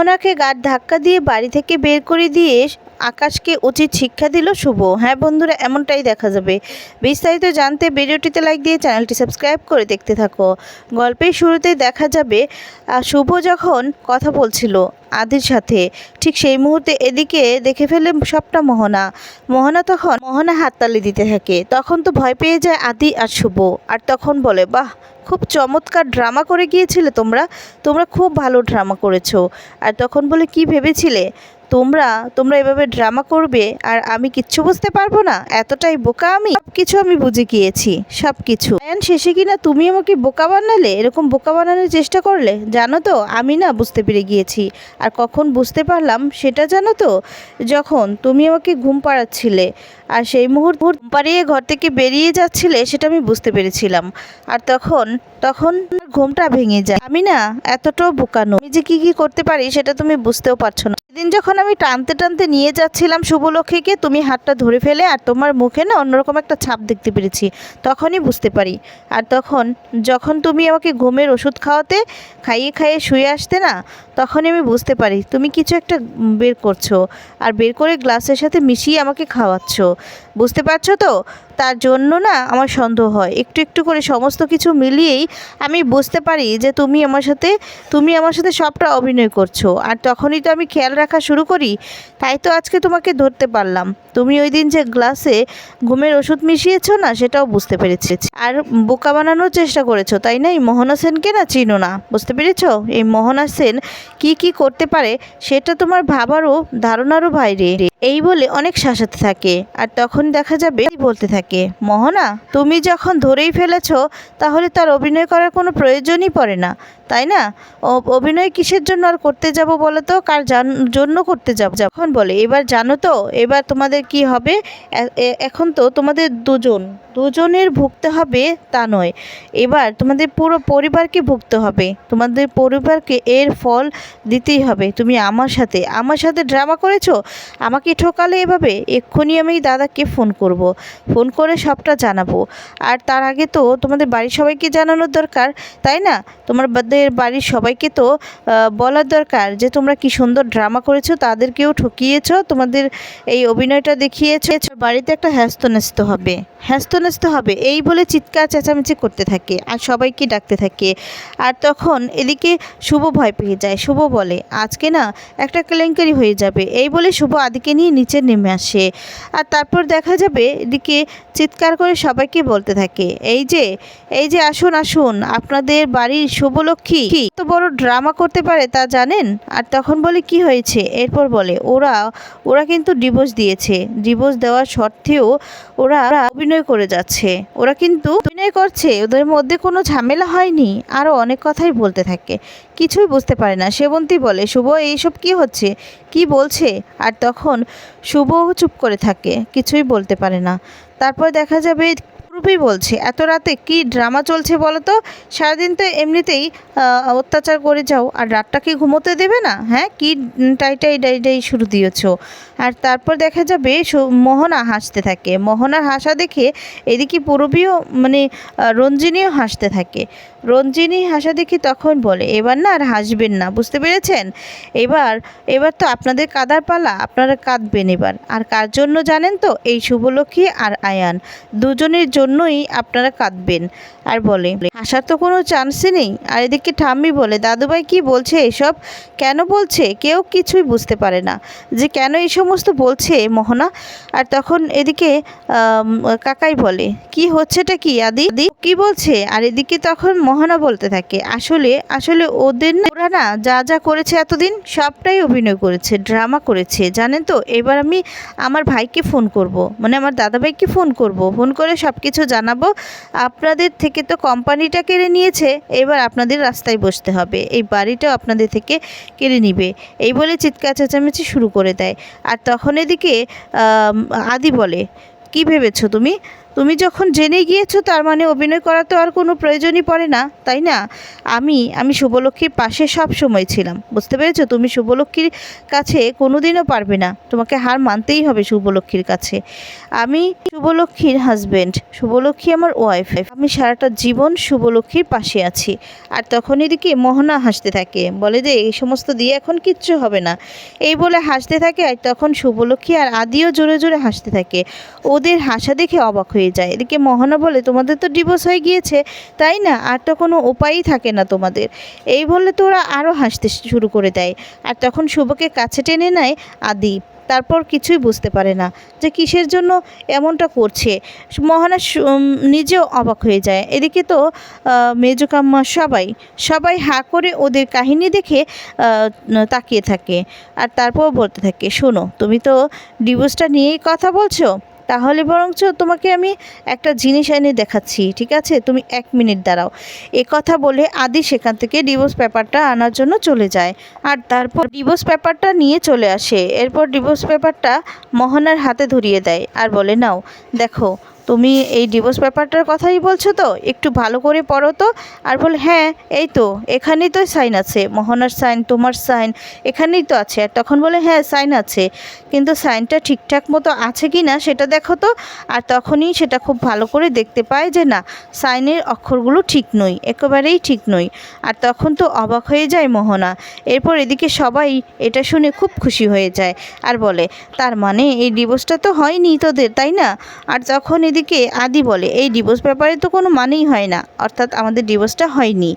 মোহনাকে গাড় ধাক্কা দিয়ে বাড়ি থেকে বের করে দিয়ে আকাশকে উচিত শিক্ষা দিল শুভ। হ্যাঁ বন্ধুরা, এমনটাই দেখা যাবে। বিস্তারিত জানতে ভিডিওটিতে লাইক দিয়ে চ্যানেলটি সাবস্ক্রাইব করে দেখতে থাকো। গল্পের শুরুতে দেখা যাবে শুভ যখন কথা বলছিল আদির সাথে। ঠিক সেই মুহূর্তে এদিকে দেখে ফেলে সবটা মোহনা। মোহনা তখন মোহনা হাততালি দিতে থাকে। তখন তো ভয় পেয়ে যায় আদি আর শুভ। আর তখন বলে, বাহ, খুব চমৎকার ড্রামা করে গিয়েছিলে তোমরা। তোমরা খুব ভালো ড্রামা করেছ। আর তখন বলে, কি ভেবেছিলে? তোমরা তোমরা এভাবে ড্রামা করবে আর আমি কিচ্ছু বুঝতে পারব না? এতটাই বোকা আমি? সব কিছু আমি বুঝে গিয়েছি সব কিছু আয়ান শেষে কিনা তুমি আমাকে বোকা বানালে? এরকম বোকা বানানোর চেষ্টা করলে? জানো তো, আমি না বুঝতে পেরে গিয়েছি। আর কখন বুঝতে পারলাম সেটা জানো তো? যখন তুমি আমাকে ঘুম পাড়াচ্ছিলে আর সেই মুহূর্ত ঘুম পাড়িয়ে ঘর থেকে বেরিয়ে যাচ্ছিলে সেটা আমি বুঝতে পেরেছিলাম। আর তখন তখন ঘুমটা ভেঙে যায়। আমি না এতটাও বোকানো আমি যে কি কি করতে পারি সেটা তুমি বুঝতেও পারছ না। সেদিন যখন আমি টানতে টানতে নিয়ে যাচ্ছিলাম শুভলক্ষীকে তুমি হাতটা ধরে ফেলে আর তোমার মুখে না অন্যরকম একটা ছাপ দেখতে পেরেছি, তখনই বুঝতে পারি। আর তখন যখন তুমি আমাকে ঘুমের ওষুধ খাওয়াতে, খাইয়ে খাইয়ে শুয়ে আসতে না, তখনই আমি বুঝতে পারি তুমি কিছু একটা বের করছ, আর বের করে গ্লাসের সাথে মিশিয়ে আমাকে খাওয়াচ্ছ। বুঝতে পারছ তো? তার জন্য না আমার সন্দেহ হয়। একটু একটু করে সমস্ত কিছু মিলিয়েই আমি বুঝতে পারি যে তুমি আমার সাথে, তুমি আমার সাথে সবটা অভিনয় করছ। আর তখনই তো আমি খেয়াল রাখা শুরু করি, তাই তো আজকে তোমাকে ধরতে পারলাম। তুমি ওই দিন যে গ্লাসে ঘুমের ওষুধ মিশিয়েছো না, সেটাও বুঝতে পেরেছি। আর বোকা বানানোর চেষ্টা করেছ, তাই না? এই মোহনা সেনকে না চিনো না, বুঝতে পেরেছ? এই মোহনা সেন কি কি করতে পারে, সেটা তোমার ভাবারও, ধারণারও বাইরে। এই বলে অনেক শাসাতে থাকে। আর তখন দেখা যাবে বলতে থাকে, মোহনা, তুমি যখন ধরেই ফেলেছ, তাহলে তার অভিনয় করার কোনো প্রয়োজনই পড়ে না। তাই না? অভিনয় কিসের জন্য আর করতে যাব বলো তো কার জান- জন্য করতে যাব? যখন বলে, এবার জানো তো, এবার তোমাদের কি হবে? এখন তো তোমাদের দুজন। দুজনের ভুগতে হবে তা নয়। এবার তোমাদের পুরো পরিবারকে ভুগতে হবে। তোমাদের পরিবারকে এর ফল দিতেই হবে। তুমি আমার সাথে। আমার সাথে ড্রামা করেছ? আমাকে ঠকালে এভাবে? এক্ষুনি আমি দাদাকে ফোন করব। ফোন করে সবটা জানাব। আর তার আগে তো তোমাদের বাড়ির সবাইকে জানানোর দরকার, তাই না? তোমার বাদের বাড়ির সবাইকে তো বলার দরকার যে তোমরা কি সুন্দর ড্রামা করেছ, তাদেরকেও ঠকিয়েছ, তোমাদের এই অভিনয়টা দেখিয়েছো। বাড়িতে একটা হ্যাস্তন্যস্ত হবে। হ্যাস্তন্যস্ত হবে, এই বলে চিৎকার চেঁচামেচি করতে থাকে আর সবাইকে ডাকতে থাকে। আর তখন এদিকে শুভ ভয় পেয়ে যায়। শুভ বলে, আজকে না একটা কেলেঙ্কারি হয়ে যাবে। এই বলে শুভ আদিকে নিয়ে নিচে নেমে আসে। আর তারপর দেখা যাবে এদিকে চিৎকার করে সবাইকে বলতে থাকে, এই যে এই যে আসুন আসুন, আপনাদের বাড়ির শুভলক্ষ্মী কি? তো বড় ড্রামা করতে পারে, তা জানেন? আর তখন বলে, কি হয়েছে? এরপর বলে, ওরা ওরা কিন্তু ডিভোর্স দিয়েছে। ডিভোর্স দেওয়ার সত্ত্বেও ওরা অভিনয় করে যাচ্ছে। ওরা কিন্তু অভিনয় করছে। ওদের মধ্যে কোনো ঝামেলা হয়নি। আরও অনেক কথাই বলতে থাকে। কিছুই বুঝতে পারে না। সেবন্তী বলে, শুভ, এইসব কি হচ্ছে? কি বলছে? আর তখন শুভ চুপ করে থাকে। কিছুই বলতে পারে না। তারপর দেখা যাবে রূপই বলছি। এত রাতে কি ড্রামা চলছে বলো তো সারাদিন তো এমনিতেই অত্যাচার করে যাও। আর রাতটা কি ঘুমোতে দেবে না? হ্যাঁ? কি টাই টাই ডাই ডাই শুরু দিয়েছ? আর তারপর দেখা যাবে মোহনা হাসতে থাকে। মোহনার হাসা দেখে এদিকে পূরবীও মানে রঞ্জিনীও হাসতে থাকে। রঞ্জিনী হাসা দেখি তখন বলে, এবার না আর হাসবেন না, বুঝতে পেরেছেন? এবার এবার তো আপনাদের কাদার পালা, আপনারা কাঁদবেন এবার। আর কার জন্য জানেন তো? এই শুভলক্ষ্মী আর আয়ান। দুজনের জন্যই আপনারা কাঁদবেন। আর বলে, হাসার তো কোনো চান্সই নেই। আর এদিকে ঠাম্মি বলে, দাদুভাই কি বলছে এসব? কেন বলছে? কেউ কিছুই বুঝতে পারে না। যে কেন এই সমস্ত বলছে মোহনা? আর তখন এদিকে কাকাই বলে, কি হচ্ছেটা কি আদি কি বলছে? আর এদিকে তখন মোহনা বলতে থাকে, আসলে আসলে ওদের ওরা না যা যা করেছে এতদিন সবটাই অভিনয় করেছে ড্রামা করেছে, জানেন তো? এবার আমি আমার ভাইকে ফোন করব মানে আমার দাদাভাইকে ফোন করব ফোন করে সব কিছু জানাব। আপনাদের থেকে তো কোম্পানিটা কেড়ে নিয়েছে, এবার আপনাদের রাস্তায় বসতে হবে, এই বাড়িটাও আপনাদের থেকে কেড়ে নিবে। এই বলে চিৎকার চেঁচামেচি শুরু করে দেয়। আর তখন এদিকে আদি বলে, কি ভেবেছো তুমি? তুমি যখন জেনে গিয়েছো তার মানে অভিনয় করা তো আর কোনো প্রয়োজনই পড়ে না, তাই না? আমি আমি শুভলক্ষ্মীর পাশে সব সময় ছিলাম, বুঝতে পেরেছ? তুমি শুভলক্ষ্মীর কাছে কোনোদিনও পারবে না, তোমাকে হার মানতেই হবে শুভলক্ষ্মীর কাছে। আমি শুভলক্ষ্মীর হাজব্যান্ড শুভলক্ষ্মী আমার ওয়াইফ আমি সারাটা জীবন শুভলক্ষ্মীর পাশে আছি। আর তখন এদিকে মোহনা হাসতে থাকে, বলে যে এই সমস্ত দিয়ে এখন কিচ্ছু হবে না। এই বলে হাসতে থাকে আর তখন শুভলক্ষ্মী আর আদিও জোরে জোরে হাসতে থাকে। ওদের হাসা দেখে অবাক হয়ে যায়। এদিকে মোহনা বলে, তোমাদের তো ডিভোর্স হয়ে গিয়েছে, তাই না? আর তো কোনো উপায়ই থাকে না তোমাদের। এই বলে তো ওরা আরও হাসতে শুরু করে দেয়। আর তখন শুভকে কাছে টেনে নেয় আদি। তারপর কিছুই বুঝতে পারে না যে কিসের জন্য এমনটা করছে। মহানা নিজেও অবাক হয়ে যায়। এদিকে তো মেজকাম্মা সবাই সবাই হা করে ওদের কাহিনী দেখে তাকিয়ে থাকে। আর তারপর বলতে থাকে, শোনো, তুমি তো ডিভোর্সটা নিয়েই কথা বলছো? তাহলে বরঞ্চ তোমাকে আমি একটা জিনিস এনে দেখাচ্ছি, ঠিক আছে? তুমি এক মিনিট দাঁড়াও। এ কথা বলে আদি সেখান থেকে ডিভোর্স পেপারটা আনার জন্য চলে যায়। আর তারপর ডিভোর্স পেপারটা নিয়ে চলে আসে। এরপর ডিভোর্স পেপারটা মোহনার হাতে ধরিয়ে দেয়। আর বলে, নাও, দেখো তুমি এই ডিভোর্স পেপারটার কথাই বলছো তো? একটু ভালো করে পড়ো তো। আর বলে হ্যাঁ এই তো, এখানেই তো সাইন আছে। মোহনার সাইন তোমার সাইন এখানেই তো আছে। আর তখন বলে হ্যাঁ সাইন আছে। কিন্তু সাইনটা ঠিকঠাক মতো আছে কি না, সেটা দেখো তো। আর তখনই সেটা খুব ভালো করে দেখতে পায় যে না সাইনের অক্ষরগুলো ঠিক নই একেবারেই ঠিক নই আর তখন তো অবাক হয়ে যায় মোহনা। এরপর এদিকে সবাই এটা শুনে খুব খুশি হয়ে যায়। আর বলে, তার মানে এই ডিভোর্সটা তো হয়নি তোদের, তাই না? আর যখন এদিকে আদি বলে। এই ডিভোর্স পেপারে তো কোনো মানেই হয় না। অর্থাৎ আমাদের ডিভোর্সটা হয়নি।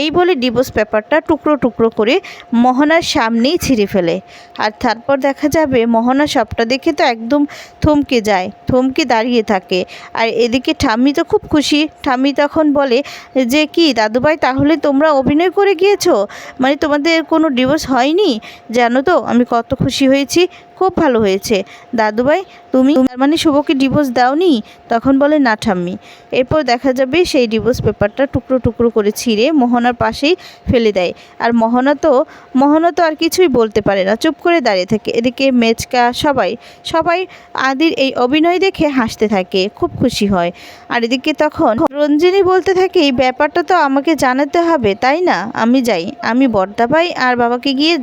এই বলে ডিভোর্স পেপারটা টুকরো টুকরো করে মোহনার সামনেই ছিঁড়ে ফেলে। আর তারপর দেখা যাবে মোহনা সবটা দেখে তো একদম থমকে যায়, থমকে দাঁড়িয়ে থাকে। আর এদিকে ঠাম্মি তো খুব খুশি। ঠাম্মি তখন বলে যে, কি দাদুভাই, তাহলে তোমরা অভিনয় করে গিয়েছো? মানে তোমাদের কোনো ডিভোর্স হয়নি? জানো তো, আমি কত খুশি হয়েছি। খুব ভালো হয়েছে। দাদুভাই, তুমি তার মানে শুভকে ডিভোর্স দাওনি? তখন বলে, না ঠাম্মি। এরপর দেখা যাবে সেই ডিভোর্স পেপারটা টুকরো টুকরো করে ছিঁড়ে মোহনার পাশেই ফেলে দেয়। আর মোহনা তো মোহনা তো আর কিছুই বলতে পারে না। চুপ করে দাঁড়িয়ে থাকে। এদিকে মেচকা, সবাই সবাই আদির এই অভিনয় দেখে হাসতে থাকে। খুব খুশি হয়। আর এদিকে তখন রঞ্জিনী বলতে থাকে, এই ব্যাপারটা তো আমাকে জানাতে হবে, তাই না? আমি যাই। আমি বর্দাভাই আর বাবাকে গিয়ে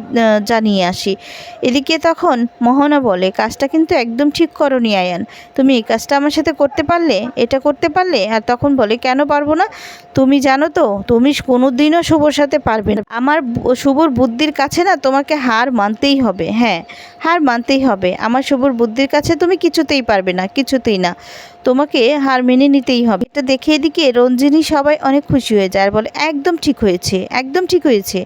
জানিয়ে আসি। এদিকে তখন মোহনা বলে, কাজটা কিন্তু একদম ঠিক করনি আয়ান। তুমি এই কাজটা আমার সাথে করতে পারলে, এটা করতে পারলে? আর তখন বলে, কেন পারব না? তুমি জানো তো, তুমি কোনো দিনও শুভর সাথে পারবে না। আমার শুভর বুদ্ধির কাছে না তোমাকে হার মানতেই হবে হ্যাঁ হার মানতেই হবে। আমার শুভর বুদ্ধির কাছে তুমি কিছুতেই পারবে না, কিছুতেই না। তোমাকে হার মেনে নিতেই হবে। এটা দেখে এদিকে রঞ্জিনী সবাই অনেক খুশি হয়ে যায় আর বলে, একদম ঠিক হয়েছে, একদম ঠিক হয়েছে।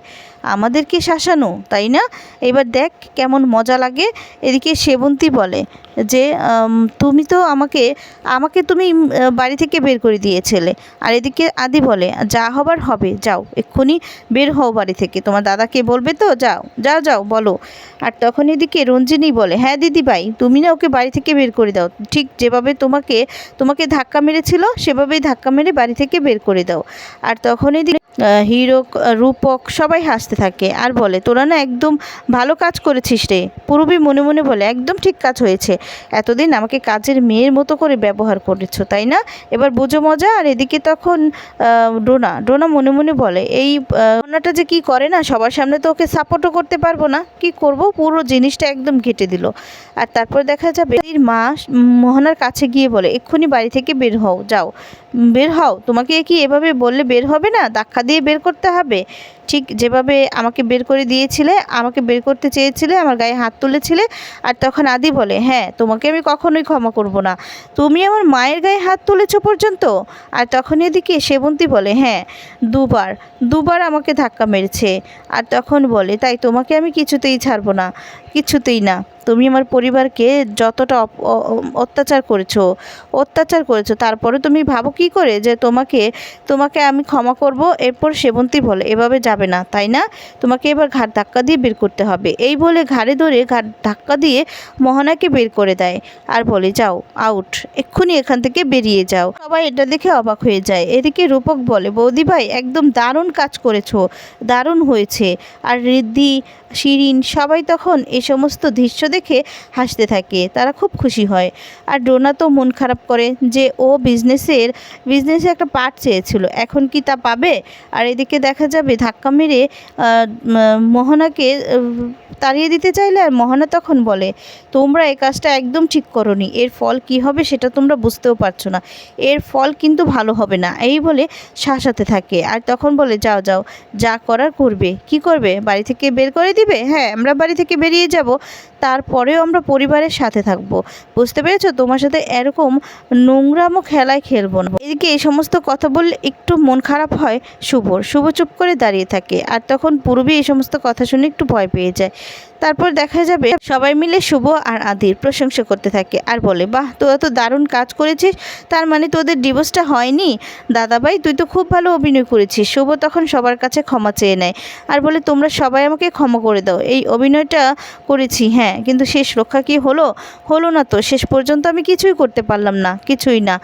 আমাদেরকে শাসানো, তাই না? এবার দেখ কেমন মজা লাগে। এদিকে সেবন্তী বলে যে তুমি তো আমাকে আমাকে তুমি বাড়ি থেকে বের করে দিয়েছিলে। আর এদিকে আদি বলে, যা হবার হবে, যাও, এক্ষুনি বের হও বাড়ি থেকে। তোমার দাদাকে বলবে তো, যাও যাও যাও, বলো। আর তখন এদিকে রঞ্জিনী বলে হ্যাঁ দিদি ভাই তুমি না ওকে বাড়ি থেকে বের করে দাও। ঠিক যেভাবে তোমাকে তোমাকে ধাক্কা মেরেছিল, সেভাবেই ধাক্কা মেরে বাড়ি থেকে বের করে দাও। আর তখন এদিকে হিরো রূপক সবাই হাসতে থাকে। আর বলে, তোরা না একদম ভালো কাজ করেছিস রে। পূর্বী মনে মনে বলে, একদম ঠিক কাজ হয়েছে। এতদিন আমাকে কাজের মেয়ের মতো করে ব্যবহার করেছ, তাই না? এবার বুঝো মজা, আর এদিকে তখন ডোনা ডোনা মনে মনে বলে, এই ডোনাটা যে কি করে না, সবার সামনে তো ওকে সাপোর্টও করতে পারব না। কি করব? পুরো জিনিসটা একদম ঘেটে দিল। আর তারপর দেখা যাবে মা, মোহনার কাছে গিয়ে বলে, এক্ষুনি বাড়ি থেকে বের হও, যাও। বের হও। তোমাকে কি এভাবে বললে বের হবে না? ধাক্কা দিয়ে বের করতে হবে। ঠিক যেভাবে আমাকে বের করে দিয়েছিলে, আমাকে বের করতে চেয়েছিলে, আমার গায়ে হাত তুলেছিলে, আর তখন আদি বলে হ্যাঁ তোমাকে আমি কখনোই ক্ষমা করব না। তুমি আমার মায়ের গায়ে হাত তুলেছো পর্যন্ত? আর তখন এদিকে সেবন্তী বলে হ্যাঁ দুবার দুবার আমাকে ধাক্কা মেরেছে। আর তখন বলে, তাই তোমাকে আমি কিছুতেই ছাড়বো না। কিছুতেই না। তুমি আমার পরিবারকে যতটা অত্যাচার করেছ অত্যাচার করেছ, তারপরে তুমি ভাবো কি করে যে তোমাকে তোমাকে আমি ক্ষমা করব, এরপর সেবন্তী বলে, এভাবে যাবে না, তাই না? তোমাকে এবার ঘাট ধাক্কা দিয়ে বের করতে হবে। এই বলে ঘাড়ে ধরে ঘাট ধাক্কা দিয়ে মোহনাকে বের করে দেয় আর বলে, যাও আউট এক্ষুনি এখান থেকে বেরিয়ে যাও। সবাই এটা দেখে অবাক হয়ে যায়। এদিকে রূপক বলে, বৌদি ভাই, একদম দারুণ কাজ করেছ, দারুণ হয়েছে। আর রিদ্ধি, শিরিন সবাই তখন এই সমস্ত দৃশ্য দেখে হাসতে থাকে। তারা খুব খুশি হয়। আর ডোনা তো মন খারাপ করে যে ও বিজনেসের বিজনেসে একটা পার্ট চেয়েছিল। এখন কি তা পাবে? আর এদিকে দেখা যাবে ধাক্কা মেরে মোহনাকে তাড়িয়ে দিতে চাইলে আর মোহনা তখন বলে, তোমরা এই কাজটা একদম ঠিক করনি। এর ফল কি হবে সেটা তোমরা বুঝতেও পারছ না। এর ফল কিন্তু ভালো হবে না। এই বলে শাসাতে থাকে। আর তখন বলে, যাও যাও। যা করার করবে। কি করবে? বাড়ি থেকে বের করে দিবে? হ্যাঁ আমরা বাড়ি থেকে বেরিয়ে যাব, তারপরেও আমরা পরিবারের সাথে থাকব। বুঝতে পেরেছ? তোমার সাথে এরকম নোংরামো খেলায় খেলব না। এদিকে এই সমস্ত কথা বললে একটু মন খারাপ হয় শুভর। শুভ চুপ করে দাঁড়িয়ে থাকে। আর তখন পূর্বী এই সমস্ত কথা শুনে একটু ভয় পেয়ে যায়। তারপর দেখা যাবে সবাই মিলে শুভ আর আদির প্রশংসা করতে থাকে আর বলে, বাহ, তোরা তো দারুণ কাজ করেছিস। তার মানে তোদের ডিভোর্সটা হয়নি? দাদাভাই, তুই তো খুব ভালো অভিনয় করেছিস। শুভ তখন সবার কাছে ক্ষমা চেয়ে নেয় আর বলে, তোমরা সবাই আমাকে ক্ষমা করে দাও। এই অভিনয়টা করেছি হ্যাঁ কিন্তু শেষ রক্ষা কি হলো? হলো না তো, শেষ পর্যন্ত আমি কিছুই করতে পারলাম না, কিছুই না।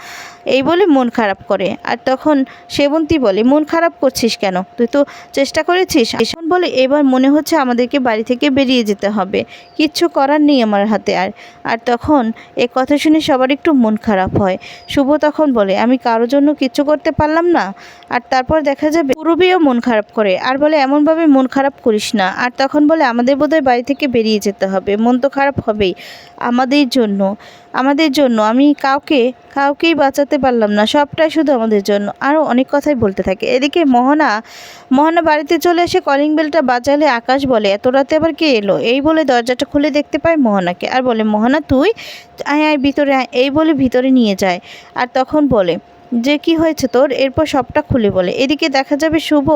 এই বলে মন খারাপ করে। আর তখন সেবন্তী বলে, মন খারাপ করছিস কেন? তুই তো চেষ্টা করেছিস। এখন বলে, এবার মনে হচ্ছে আমাদেরকে বাড়ি থেকে বেরিয়ে যেতে হবে। কিচ্ছু করার নেই আমার হাতে আর আর তখন এ কথা শুনে সবার একটু মন খারাপ হয়। শুভ তখন বলে, আমি কারোর জন্য কিচ্ছু করতে পারলাম না? আর তারপর দেখা যাবে পূরবীও মন খারাপ করে। আর বলে, এমনভাবে মন খারাপ করিস না। আর তখন বলে, আমাদের বোধহয় বাড়ি থেকে বেরিয়ে যেতে হবে। মন তো খারাপ হবেই আমাদের জন্য। আমাদের জন্য। আমি কাউকে, কাউকেই বাঁচাতে পারলাম না। সবটাই শুধু আমাদের জন্য। আরও অনেক কথাই বলতে থাকে। এদিকে মোহনা মোহনা বাড়িতে চলে এসে কলিং বেলটা বাজালে আকাশ বলে, এত রাতে আবার কে এলো? এই বলে দরজাটা খুলে দেখতে পায় মোহনাকে। আর বলে, মোহনা, তুই আয় আয়, ভিতরে আয়। এই বলে ভিতরে নিয়ে যায়। আর তখন বলে যে কি হয়েছে তোর? এরপর সবটা খুলে বলে। এদিকে দেখা যাবে শুভ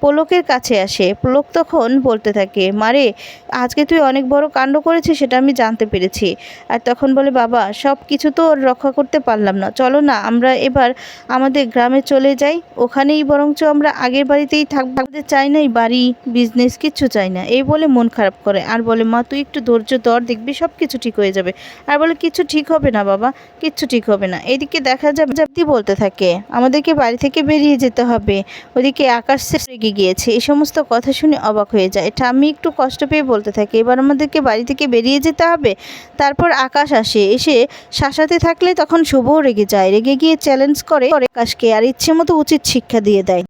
পলকের কাছে আসে। পলক তখন বলতে থাকে মারে আজকে তুই অনেক বড় কাণ্ড করেছিস, সেটা আমি জানতে পেরেছি। আর তখন বলে, বাবা, সব কিছু তো রক্ষা করতে পারলাম না। চলো না, আমরা এবার আমাদের গ্রামে চলে যাই। ওখানেই বরঞ্চ আমরা আগের বাড়িতেই আমাদের চাই না এই বাড়ি বিজনেস কিচ্ছু চাই না। এই বলে মন খারাপ করে। আর বলে, মা, তুই একটু ধৈর্য ধর, দেখবি সব কিছু ঠিক হয়ে যাবে। আর বলে, কিছু ঠিক হবে না বাবা, কিচ্ছু ঠিক হবে না। এদিকে দেখা যাবে বলতে থাকে। আমাদেরকে বাড়ি থেকে বেরিয়ে যেতে হবে। ওদিকে আকাশ রেগে গিয়েছে। এই সমস্ত কথা শুনে অবাক হয়ে যায়। এটা আমি একটু কষ্ট পেয়ে বলতে থাকি। এবার আমাদেরকে বাড়ি থেকে বেরিয়ে যেতে হবে। তারপর আকাশ আসে। এসে শাসাতে থাকলে তখন শুভও রেগে যায়। রেগে গিয়ে চ্যালেঞ্জ করে আকাশকে। আর ইচ্ছে মতো উচিত শিক্ষা দিয়ে দেয়।